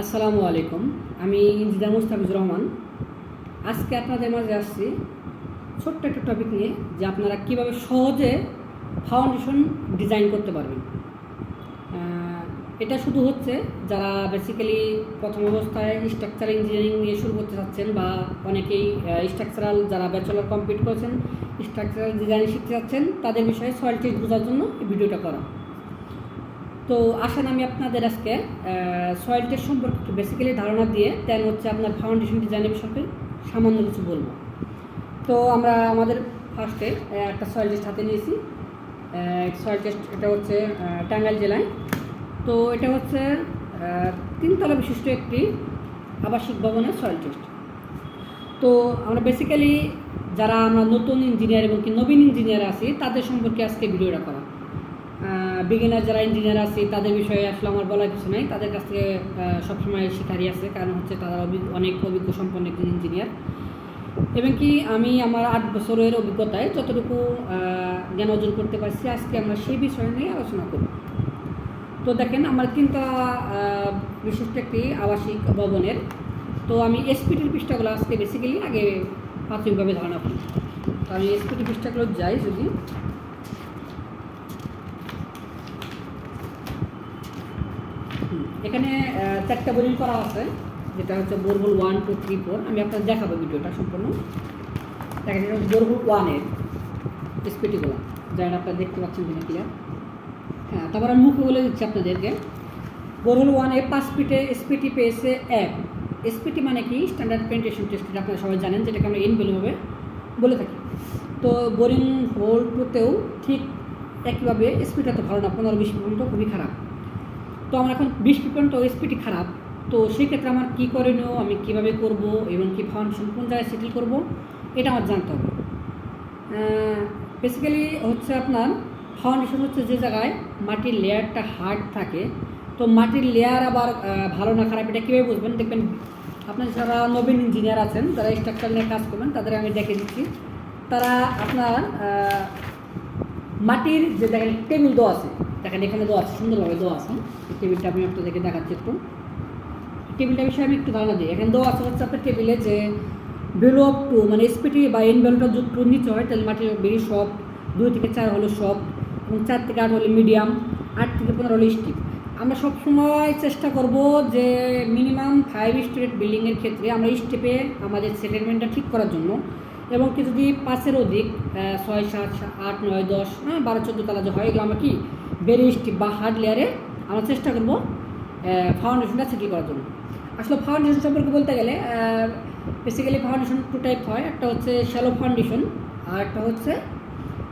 আসসালামু আলাইকুম। আমি ইঞ্জিনিয়ার মুস্তাফিজুর রহমান। আজকে আপনাদের মাঝে আসছি ছোট্ট একটা টপিক নিয়ে যে আপনারা কীভাবে সহজে ফাউন্ডেশন ডিজাইন করতে পারবেন। এটা শুধু হচ্ছে যারা বেসিক্যালি প্রথম অবস্থায় স্ট্রাকচার ইঞ্জিনিয়ারিং নিয়ে শুরু করতে চাচ্ছেন বা অনেকেই স্ট্রাকচারাল যারা ব্যাচেলর কমপ্লিট করেছেন স্ট্রাকচারাল ডিজাইন শিখতে চাচ্ছেন, তাদের বিষয়ে সয়েল টেস্ট বোঝার জন্য ভিডিওটা করা। তো আসেন আমি আপনাদের আজকে সয়েল টেস্ট সম্পর্কে একটু বেসিক্যালি ধারণা দিয়ে দেন হচ্ছে আপনার ফাউন্ডেশন ডিজাইনের বিষয়ে সামান্য কিছু বলব। তো আমরা আমাদের ফার্স্টে একটা সয়েল টেস্ট হাতে নিয়েছি। সয়েল টেস্ট এটা হচ্ছে টাঙ্গাইল জেলায়। তো এটা হচ্ছে তিনতলা বিশিষ্ট একটি আবাসিক ভবনের সয়েল টেস্ট তো আমরা বেসিক্যালি যারা আমরা নতুন ইঞ্জিনিয়ার এবং কি নবীন ইঞ্জিনিয়ার আছি, তাদের সম্পর্কে আজকে ভিডিওটা করা বিগিনার যারা ইঞ্জিনিয়ার আছে, তাদের বিষয়ে আসলে আমার বলার কিছু নাই। তাদের কাছ থেকে সবসময় শিকারই আছে, কারণ হচ্ছে তারা অনেক অভিজ্ঞ সম্পন্ন একজন ইঞ্জিনিয়ার এবং কি, আমি আমার আট বছরের অভিজ্ঞতায় যতটুকু জ্ঞান অর্জন করতে পারছি, আজকে আমরা সেই বিষয় নিয়ে আলোচনা করব। তো দেখেন, আমার তিনটা বিশিষ্ট একটি আবাসিক ভবনের, তো আমি এসপিটির পৃষ্ঠাগুলো আজকে বেসিক্যালি আগে প্রাথমিকভাবে ধারণা করি। তো আমি এসপিটি পৃষ্ঠাগুলো যাই যদি। এখানে চারটা বোরিং করা আছে, যেটা হচ্ছে borehole one, two, three, four. আমি আপনাদের দেখাবো ভিডিওটা সম্পূর্ণ। দেখেন, এটা বোরহোল ওয়ানের স্পিটিগুলো যারা আপনারা দেখতে পাচ্ছেন কিনা ক্লিয়ার হ্যাঁ তারপর আমি মুখে বলে দিচ্ছি আপনাদেরকে। বোরহোল ওয়ানে পাঁচ ফিটে স্পিটি পেয়েছে এক। এসপিটি মানে কি? স্ট্যান্ডার্ড পেন্টেশন টেস্ট আপনারা সবাই জানেন, যেটাকে আমরা এন ভাবে বলে থাকি। তো বোরিং হোল টুতেও ঠিক একইভাবে স্পিডটা তো ভালো না, পনেরো, বিশ পর্যন্ত খুবই খারাপ। তো আমার এখন বিশ পর্যন্ত এসপিটি খারাপ। তো সেই ক্ষেত্রে আমার কী করণীয়, আমি কীভাবে করব এবং কি ফাউন্ডেশন কোন জায়গায় সেটেল করব, এটা আমার জানতে হবে। বেসিক্যালি হচ্ছে আপনার ফাউন্ডেশন হচ্ছে যে জায়গায় মাটির লেয়ারটা হার্ড থাকে, তো মাটির লেয়ার আবার ভালো না খারাপ এটা কীভাবে বুঝবেন? দেখবেন আপনার যারা নবীন ইঞ্জিনিয়ার আছেন, যারা স্ট্রাকচার নিয়ে কাজ করবেন তাদের আমি দেখে দিচ্ছি। তারা আপনার মাটির যে দেখেন টেবিল দোয়া আছে দেখেন, এখানে দোয়া আছে, সুন্দরভাবে দোয়া আছে। টেবিলটা আমি আপনাদেরকে দেখাচ্ছি একটু। টেবিলটা বিষয়ে আমি একটু ধারণা দিই। এখানে দোয়া আছে হচ্ছে আপনার টেবিলে যে ভ্যালু অফ টু মানে এসপিটি বা এন ভ্যালুটা যদি টু নিচে হয়, তাহলে মাটির বেরি সব, দুই থেকে চার হলো সব, এবং চার থেকে আট হলে মিডিয়াম আট থেকে পনেরো হলো স্টিপ আমরা সবসময় চেষ্টা করব যে মিনিমাম ফাইভ স্টোরেট বিল্ডিংয়ের ক্ষেত্রে আমরা স্টেপে আমাদের সেটেলমেন্টটা ঠিক করার জন্য, এবং কি যদি পাঁচের অধিক ছয়, সাত, আট, নয়, দশ হ্যাঁ বারো, চোদ্দ তালা যে হয়, এগুলো আমরা কি বেরি স্টিপ বা হার্ড লেয়ারে আমরা চেষ্টা করব ফাউন্ডেশনটা সেটেল করার জন্য। আসলে ফাউন্ডেশন সম্পর্কে বলতে গেলে বেসিক্যালি ফাউন্ডেশন টু টাইপ হয়। একটা হচ্ছে শ্যালো ফাউন্ডেশন আর একটা হচ্ছে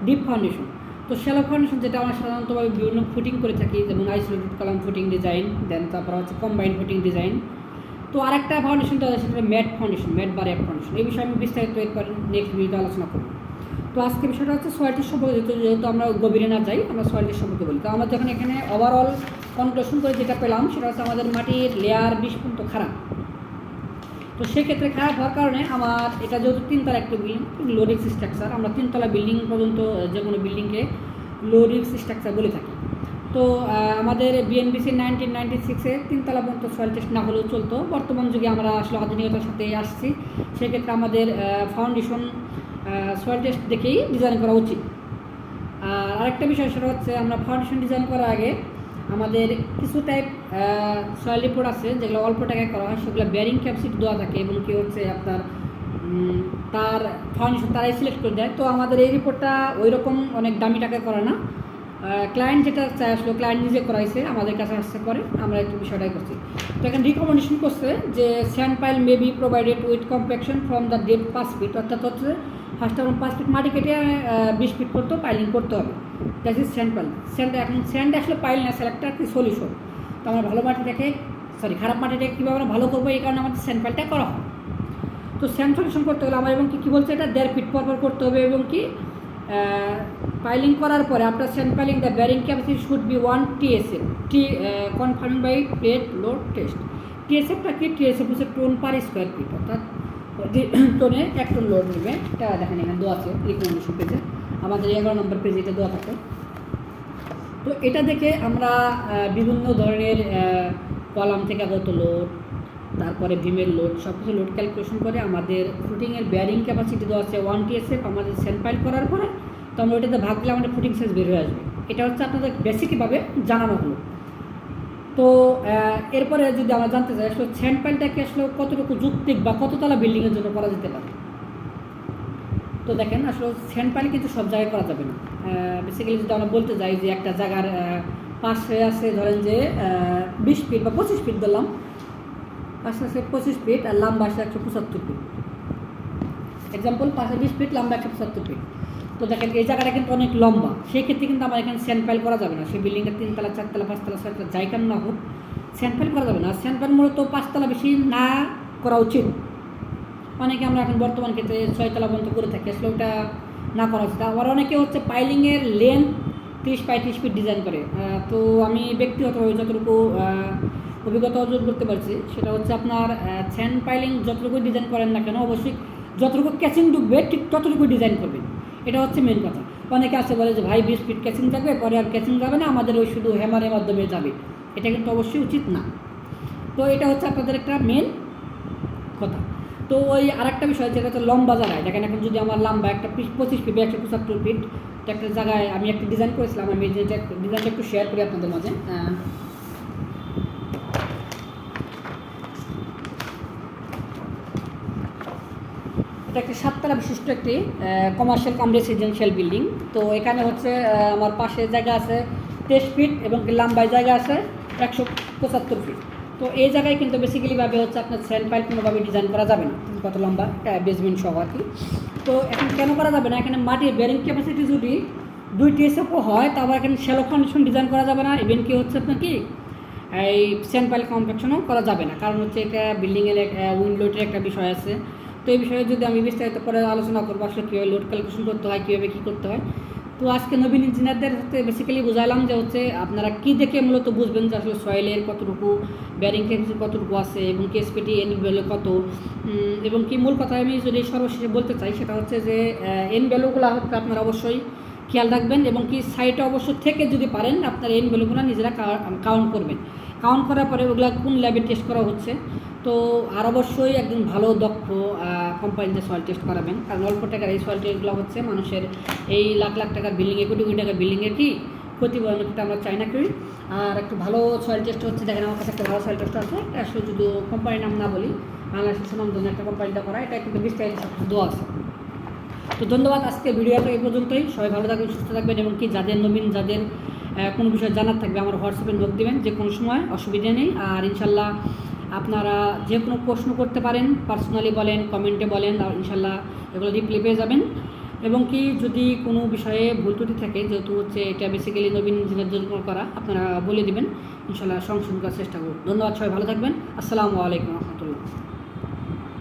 ডিপ ফাউন্ডেশন তো শ্যালো ফাউন্ডেশন যেটা আমরা সাধারণতভাবে বিভিন্ন ফুটিং করে থাকি, যেমন isolated column footing design then তারপর হচ্ছে কম্বাইন্ড ফুটিং ডিজাইন তো আরেকটা ফাউন্ডেশনটা সেটা ম্যাট ফাউন্ডেশন ম্যাট বা র্যাপ ফাউন্ডেশন এই বিষয়ে আমি বিস্তারিত এরপর নেক্সট ভিডিওতে আলোচনা করব। তো আজকে বিষয়টা হচ্ছে সয়েলটির সম্পর্কে, যেহেতু যেহেতু আমরা গভীরে না যাই, আমরা সয়েলটির সম্পর্কে বলি। তো আমরা যখন এখানে ওভারঅল কনক্লুশন করে যেটা পেলাম, সেটা হচ্ছে আমাদের মাটির লেয়ার বিশ পর্যন্ত খারাপ। তো সেক্ষেত্রে খারাপ হওয়ার কারণে আমার এটা যেহেতু তিনতলা একটা বিল্ডিং লো রিক্স স্ট্রাকচার আমরা তিনতলা বিল্ডিং পর্যন্ত যে কোনো বিল্ডিংকে লো রিক্স স্ট্রাকচার বলে থাকি। তো আমাদের বিএনবিসি নাইনটিন নাইনটি সিক্সে তিনতলা পর্যন্ত সয়েল টেস্ট না হলেও চলতো। বর্তমান যুগে আমরা আসলে আধুনিকতার সাথে আসছি। সেক্ষেত্রে আমাদের ফাউন্ডেশন সয়েল টেস্ট দেখেই ডিজাইন করা উচিত। আর আরেকটা বিষয় সেটা হচ্ছে, আমরা ফাউন্ডেশন ডিজাইন করার আগে আমাদের কিছু টাইপ সয়েল রিপোর্ট আছে, যেগুলো অল্প টাকায় করা হয়, সেগুলো ব্যারিং ক্যাপসিটি দেওয়া থাকে এবং কি হচ্ছে, আপনার তার ফাউন্ডেশন তারাই সিলেক্ট করে দেয়। তো আমাদের এই রিপোর্টটা ওই রকম অনেক দামি টাকায় করে না। ক্লায়েন্ট যেটা চায় আসলে ক্লায়েন্ট নিজে করাইছে, আমাদের কাছে আসতে পরে, আমরা একটু বিষয়টাই করছি। তো এখানে রিকমেন্ডেশন করছে যে sand pile may be provided with compaction from the date পাঁচ ফিট অর্থাৎ হচ্ছে ফার্স্ট আমরা পাঁচ ফিট মাটি কেটে বিশ ফিট পর্যন্ত পাইলিং করতে হবে। That is sand pile sand এখন স্যান্ড আসলে পাইল না সেলেক্টার কি সলিউশন তো আমরা ভালো মাটি মাটিটাকে সরি খারাপ মাটি মাটিটাকে কীভাবে আমরা ভালো করব, এই কারণে আমাদের স্যান্ড পাইলটা করা হয়। তো স্যান্ড সলিউশন করতে গেলে আমার এবং কি, কী বলছে এটা? দেড় ফিট পর পর করতে হবে এবং কি পাইলিং করার পরে after sand piling the bearing capacity should be one TSF T conforming by plate load test টিএসএফটা কি? টিএসএফ হচ্ছে টোন পার স্কোয়ার ফিট অর্থাৎ টোনে এক টন লোড নেবে। এটা দেখেন এখানে দেওয়া আছে রিকমেন্ডেশন পেজে। আমাদের এগারো নম্বর পেজে এটা দেওয়া থাকে। তো এটা দেখে আমরা বিভিন্ন ধরনের কলাম থেকে আগত লোড তারপরে ভীমের লোড সব কিছু লোড ক্যালকুলেশন করে আমাদের ফুটিংয়ের ব্যারিং ক্যাপাসিটি দেওয়া আছে ওয়ান টিএসএফ আমাদের স্যাম্পাইল করার পরে, তো আমরা ওইটাতে ভাগ দিলে আমাদের ফুটিং সাইজ বের হয়ে আসবে। এটা হচ্ছে আপনাদের বেসিকভাবে জানানো হলো। তো এরপরে যদি আমরা জানতে চাই আসলে স্যাম্পাইলটাকে আসলে কতটুকু যুক্তিক বা কততলা বিল্ডিংয়ের জন্য করা যেতে পারে? তো দেখেন, আসলে স্যান্ড কিন্তু সব জায়গায় করা যাবে না। বেসিক্যালি যদি আমরা বলতে যাই যে একটা জায়গার পাশে আছে ধরেন যে বিশ ফিট বা পঁচিশ ফিট ধরলাম পাশে আছে পঁচিশ ফিট আর লম্বা আছে একশো পঁচাত্তর ফিট এক্সাম্পল পাশে বিশ ফিট লম্বা একশো পঁচাত্তর ফিট তো দেখেন, এই জায়গাটা কিন্তু অনেক লম্বা। সেই ক্ষেত্রে কিন্তু আমার এখানে স্যান্ড পাইল করা যাবে না। সেই বিল্ডিংটা তিনতলা, চারতলা, পাঁচতলা, ছয়তলা কেন না হোক স্যান্ড পাইল করা যাবে না। স্যান্ড পাইল মূলত পাঁচতলা বেশি না করা উচিত। অনেকে আমরা এখন বর্তমান ক্ষেত্রে ছয়তলা পর্যন্ত করে থাকি, আসলে ওটা না করা উচিত। আবার অনেকে হচ্ছে পাইলিংয়ের লেন্থ তিরিশ পঁয়ত্রিশ ফিট ডিজাইন করে। তো আমি ব্যক্তিগতভাবে যতটুকু অভিজ্ঞতা অর্জন করতে পারছি, সেটা হচ্ছে আপনার স্যান্ড পাইলিং যতটুকু ডিজাইন করেন না কেন, অবশ্যই যতটুকু ক্যাচিং ঢুকবে, ঠিক ততটুকু ডিজাইন করবেন। এটা হচ্ছে মেন কথা। অনেকে আছে বলে যে, ভাই বিশ ফিট ক্যাচিং থাকবে, পরে আর ক্যাচিং যাবে না, আমাদের ওই শুধু হ্যামারের মাধ্যমে যাবে। এটা কিন্তু অবশ্যই উচিত না। তো এটা হচ্ছে আপনাদের একটা মেন কথা। তো ওই আরেকটা বিষয়, যেটা হচ্ছে লম্বা জায়গায়। দেখেন, এখন যদি আমার লম্বা একটা পঁচিশ ফিট একশো পঁচাত্তর ফিট একটা জায়গায় আমি একটা ডিজাইন করেছিলাম, আমি ডিজাইনটা একটু শেয়ার করি আপনাদের মাঝে। এটা একটি সাততলা বিশিষ্ট একটি কমার্শিয়াল কাম রেসিডেন্সিয়াল বিল্ডিং তো এখানে হচ্ছে আমার পাশে জায়গা আছে তেইশ ফিট এবং লম্বায় জায়গা আছে একশো পঁচাত্তর ফিট তো এই জায়গায় কিন্তু বেসিক্যালি ভাবে হচ্ছে আপনার স্যান্ড পাইল কোনোভাবে ডিজাইন করা যাবে না, কত লম্বা বেসমেন্ট সহ আর কি। তো এখন কেন করা যাবে না? এখানে মাটির বেরিং ক্যাপাসিটি যদি দুই টিএসএফও হয় তারপর এখানে শ্যালো ফাউন্ডেশন ডিজাইন করা যাবে না। ইভেন কি হচ্ছে আপনার কি, এই স্যান্ড পাইল কমপ্লেকশনও করা যাবে না। কারণ হচ্ছে এটা বিল্ডিংয়ের উইন্ডোটের একটা বিষয় আছে। তো এই বিষয়ে যদি আমি বিস্তারিত পরে আলোচনা করব, আসলে কীভাবে লোড ক্যালকুলেশন করতে হয়, কীভাবে কী করতে হয়। তো আজকে নবীন ইঞ্জিনিয়ারদের হাতে বেসিক্যালি বুঝালাম যে হচ্ছে আপনারা কী দেখে মূলত বুঝবেন যে আসলে সয়েলের কতটুকু ব্যারিং ক্যাপাসিটি কতটুকু আছে এবং কেএসপিটি এন ভ্যালু কত। এবং কি মূল কথা আমি যদি সর্বশেষে বলতে চাই, সেটা হচ্ছে যে এন ভ্যালুগুলো হচ্ছে আপনারা অবশ্যই খেয়াল রাখবেন এবং কি সাইটে অবশ্য থেকে যদি পারেন, আপনার এন ভ্যালুগুলো নিজেরা কাউন্ট করবেন। কাউন্ট করার পরে ওগুলো কোন ল্যাবে টেস্ট করা হচ্ছে? তো আর অবশ্যই একজন ভালো দক্ষ কোম্পানিতে সয়েল টেস্ট করাবেন। কারণ অল্প টাকার এই সয়েল টেস্টগুলো হচ্ছে মানুষের এই লাখ লাখ টাকার বিল্ডিংয়ে কোটি কোটি টাকার বিল্ডিংয়ের কি ক্ষতি বলানো কিন্তু আমরা চাই না করি আর একটু ভালো সয়েল টেস্ট হচ্ছে, দেখেন আমার কাছে একটা ভালো সয়েল টেস্ট আছে। এটা যদি কোম্পানির নাম না বলি, বাংলাদেশের সুনামধন্য একটা কোম্পানিটা করা এটা কিন্তু বিস্তারিত সব আছে। তো ধন্যবাদ আজকে ভিডিওটা এই পর্যন্তই। সবাই ভালো থাকবেন, সুস্থ থাকবেন, এবং কি যাদের নবীন যাদের কোনো বিষয় জানার থাকবে আমার হোয়াটসঅ্যাপে নোট দেবেন যে কোনো সময়, অসুবিধা নেই। আর ইনশাল্লাহ আপনারা যে কোনো প্রশ্ন করতে পারেন পার্সোনালি বলেন কমেন্টে বলেন ইনশাল্লাহ এগুলো রিপ্লে পেয়ে যাবেন। এবং কি যদি কোনো বিষয়ে ভুল ত্রুটি থাকে, যেহেতু হচ্ছে এটা বেসিক্যালি নবীন ইঞ্জিনিয়ারদের জন্য করা, আপনারা বলে দেবেন। ইনশাল্লাহ সংশোধন করার চেষ্টা করব। ধন্যবাদ সবাই, ভালো থাকবেন। আসসালামু আলাইকুম রহমতুল্লাহ।